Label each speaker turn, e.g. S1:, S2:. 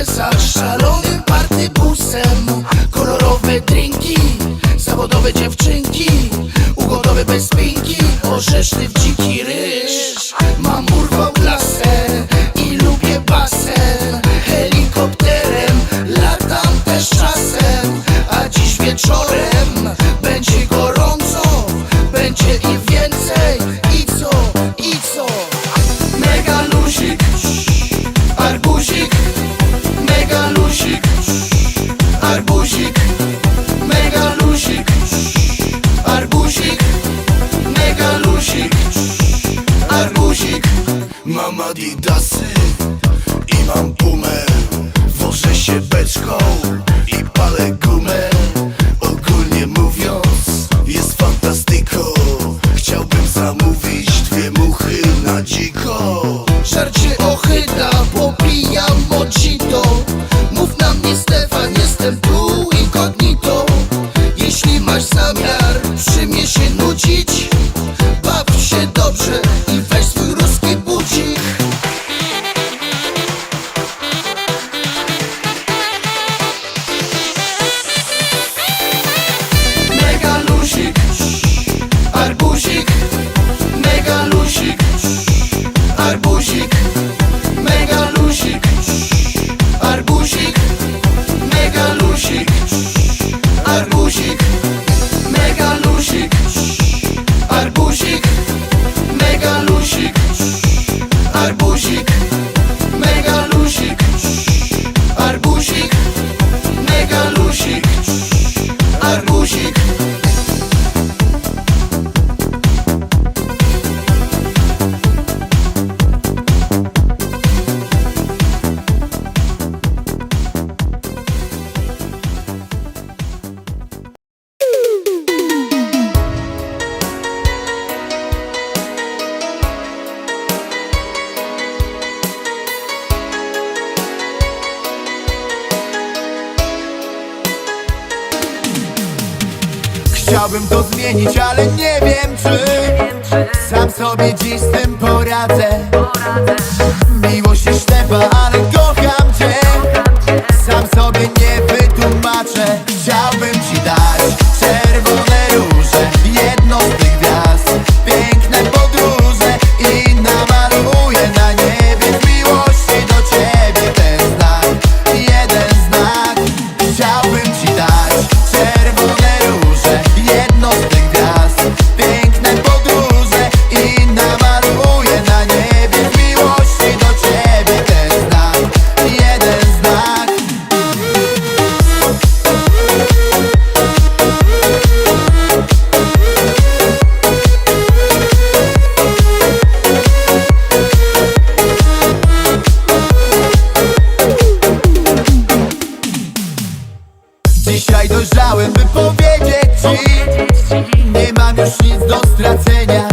S1: impreza Szalony party busem Kolorowe drinki Zawodowe dziewczynki. Ugodowe bezpinki Orzeszny w dziki ryż. Mam urwał klasę. Adidas Chciałbym
S2: to zmienić, ale nie wiem czy Sam sobie dziś z tym poradzę. Miłość się ślepa, powiedzieć ci. Nie mam już nic do stracenia.